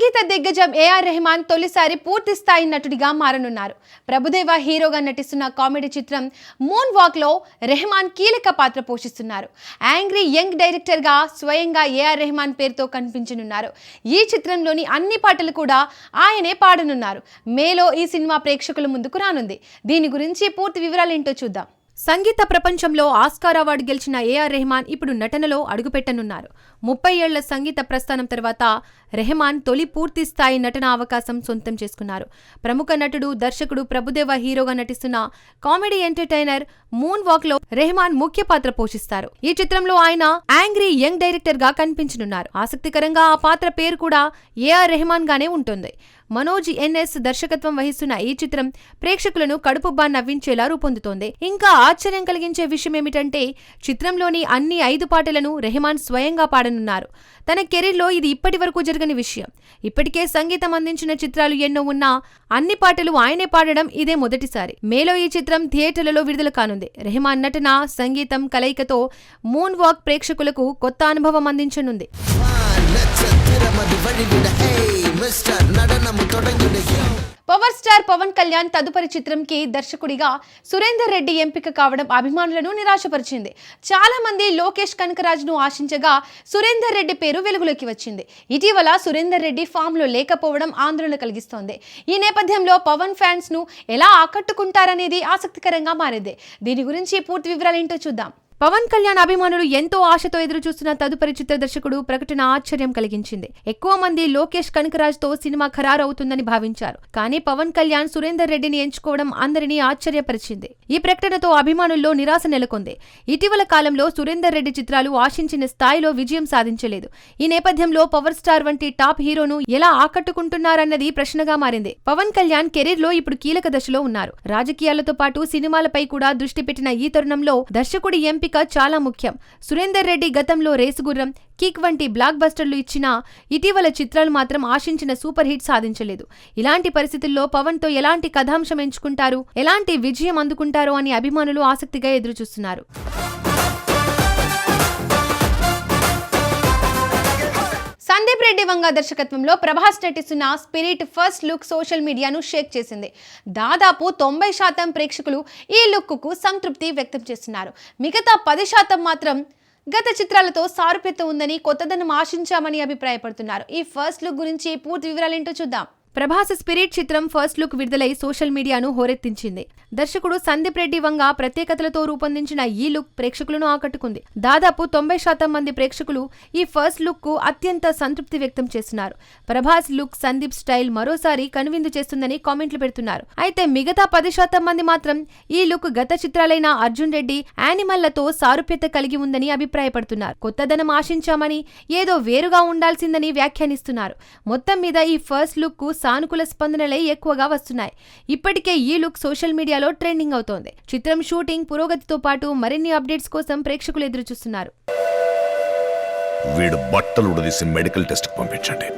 సంగీత దిగ్గజం ఏఆర్ రెహమాన్ తొలిసారి పూర్తి స్థాయి నటుడిగా మారనున్నారు. ప్రభుదేవ హీరోగా నటిస్తున్న కామెడీ చిత్రం మూన్ వాక్లో రెహమాన్ కీలక పాత్ర పోషిస్తున్నారు. యాంగ్రీ యంగ్ డైరెక్టర్గా స్వయంగా ఏఆర్ రెహమాన్ పేరుతో కనిపించనున్నారు. ఈ చిత్రంలోని అన్ని పాటలు కూడా ఆయనే పాడనున్నారు. మేలో ఈ సినిమా ప్రేక్షకుల ముందుకు రానుంది. దీని గురించి పూర్తి వివరాలు ఏంటో చూద్దాం. సంగీత ప్రపంచంలో ఆస్కార్ అవార్డు గెలిచిన ఏఆర్ రెహమాన్ ఇప్పుడు నటనలో అడుగుపెట్టనున్నారు. ముప్పై ఏళ్ళ సంగీత ప్రస్థానం తర్వాత రెహమాన్ తొలి పూర్తి స్థాయి నటన అవకాశం సొంతం చేసుకున్నారు. ప్రముఖ నటుడు దర్శకుడు ప్రభుదేవ హీరోగా నటిస్తున్న కామెడీ ఎంటర్టైనర్ మూన్ వాక్లో రెహమాన్ ముఖ్య పాత్ర పోషిస్తారు. ఈ చిత్రంలో ఆయన యాంగ్రీ యంగ్ డైరెక్టర్గా కనిపించనున్నారు. ఆసక్తికరంగా ఆ పాత్ర పేరు కూడా ఏఆర్ రెహమాన్ గానే ఉంటుంది. మనోజ్ ఎన్ఎస్ దర్శకత్వం వహిస్తున్న ఈ చిత్రం ప్రేక్షకులను కడుపుబ్బా నవ్వించేలా రూపొందుతోంది. ఇంకా ఆశ్చర్యం కలిగించే విషయం ఏమిటంటే చిత్రంలోని అన్ని ఐదు పాటలను రెహమాన్ స్వయంగా పాడనున్నారు. తన కెరీర్లో ఇది ఇప్పటి వరకు జరగని జరగని విషయం. ఇప్పటికే సంగీతం అందించిన చిత్రాలు ఎన్నో ఉన్నా అన్ని పాటలు ఆయనే పాడడం ఇదే మొదటిసారి. మేలో ఈ చిత్రం థియేటర్లలో విడుదల కానుంది. రెహమాన్ నటన సంగీతం కలయికతో మూన్ వాక్ ప్రేక్షకులకు కొత్త అనుభవం అందించనుంది. Mister power star Pawan Kalyan తదుపరి చిత్రంకి దర్శకుడిగా సురేందర్ రెడ్డి ఎంపిక కావడం అభిమానులను నిరాశపరిచింది. చాలా మంది లోకేష్ కనకరాజ్ను ఆశించగా సురేందర్ రెడ్డి పేరు వెలుగులోకి వచ్చింది. ఇటీవల సురేందర్ రెడ్డి ఫామ్లో లేకపోవడం ఆందోళన కలిగిస్తోంది. ఈ నేపథ్యంలో పవన్ ఫ్యాన్స్ను ఎలా ఆకట్టుకుంటారనేది ఆసక్తికరంగా మారింది. దీని గురించి పూర్తి వివరాలు ఏంటో చూద్దాం. పవన్ కళ్యాణ్ అభిమానులు ఎంతో ఆశతో ఎదురు చూస్తున్న తదుపరి చిత్ర దర్శకుడు ప్రకటన ఆశ్చర్యం కలిగించింది. ఎక్కువ మంది లోకేష్ కనకరాజ్తో సినిమా ఖరారు అవుతుందని భావించారు. కానీ పవన్ కళ్యాణ్ సురేందర్ రెడ్డిని ఎంచుకోవడం అందరినీ ఆశ్చర్యపరిచింది. ఈ ప్రకటనతో అభిమానుల్లో నిరాశ నెలకొంది. ఇటీవల కాలంలో సురేందర్ రెడ్డి చిత్రాలు ఆశించిన స్థాయిలో విజయం సాధించలేదు. ఈ నేపథ్యంలో పవర్ స్టార్ వంటి టాప్ హీరోను ఎలా ఆకట్టుకుంటున్నారన్నది ప్రశ్నగా మారింది. పవన్ కళ్యాణ్ కెరీర్లో ఇప్పుడు కీలక దశలో ఉన్నారు. రాజకీయాలతో పాటు సినిమాలపై కూడా దృష్టి పెట్టిన ఈ తరుణంలో దర్శకుడి ఎంపిక చాలా ముఖ్యం. సురేందర్ రెడ్డి గతంలో రేసుగుర్రం కిక్ వంటి బ్లాక్ బస్టర్లు ఇచ్చినా ఇటీవల చిత్రాలు మాత్రం ఆశించిన సూపర్ హిట్ సాధించలేదు. ఇలాంటి పరిస్థితుల్లో పవన్తో ఎలాంటి కథాంశం ఎంచుకుంటారు? ఎలాంటి విజయం అందుకుంటారో అని అభిమానులు ఆసక్తిగా ఎదురుచూస్తున్నారు. రెడ్డి వంగ దర్శకత్వంలో ప్రభాస్ నటిస్తున్న స్పిరిట్ ఫస్ట్ లుక్ సోషల్ మీడియాను షేక్ చేసింది. దాదాపు తొంభై శాతం ప్రేక్షకులు ఈ లుక్కు సంతృప్తి వ్యక్తం చేస్తున్నారు. మిగతా పది శాతం మాత్రం గత చిత్రాలతో సారూప్యత ఉందని కొత్తదనం ఆశించామని అభిప్రాయపడుతున్నారు. ఈ ఫస్ట్ లుక్ గురించి పూర్తి వివరాలేంటో చూద్దాం. ప్రభాస్ స్పిరిట్ చిత్రం ఫస్ట్ లుక్ విడుదలై సోషల్ మీడియాను హోరెత్తించింది. దర్శకుడు సందీప్ రెడ్డి వంగ ప్రత్యేకతలతో రూపొందించిన ఈ లుక్ ప్రేక్షకులను ఆకట్టుకుంది. దాదాపు తొంభై శాతం మంది ప్రేక్షకులు ఈ ఫస్ట్ లుక్కు అత్యంత సంతృప్తి వ్యక్తం చేస్తున్నారు. ప్రభాస్ లుక్ సందీప్ స్టైల్ మరోసారి కనువిందు చేస్తుందని కామెంట్లు పెడుతున్నారు. అయితే మిగతా పది శాతం మంది మాత్రం ఈ లుక్ గత చిత్రాలైన అర్జున్ రెడ్డి యానిమల్లతో సారూప్యత కలిగి ఉందని అభిప్రాయపడుతున్నారు. కొత్తదనం ఆశించామని ఏదో వేరుగా ఉండాల్సిందని వ్యాఖ్యానిస్తున్నారు. మొత్తం మీద ఈ ఫస్ట్ లుక్కు సానుకూల స్పందనలే ఎక్కువగా వస్తున్నాయి. ఇప్పటికే ఈ లుక్ సోషల్ మీడియాలో ట్రెండింగ్ అవుతోంది. చిత్రం షూటింగ్ పురోగతితో పాటు మరిన్ని అప్డేట్స్ కోసం ప్రేక్షకులు ఎదురు చూస్తున్నారు వీడు బట్టలు ఉడదీసి మెడికల్ టెస్ట్కి పంపించండి.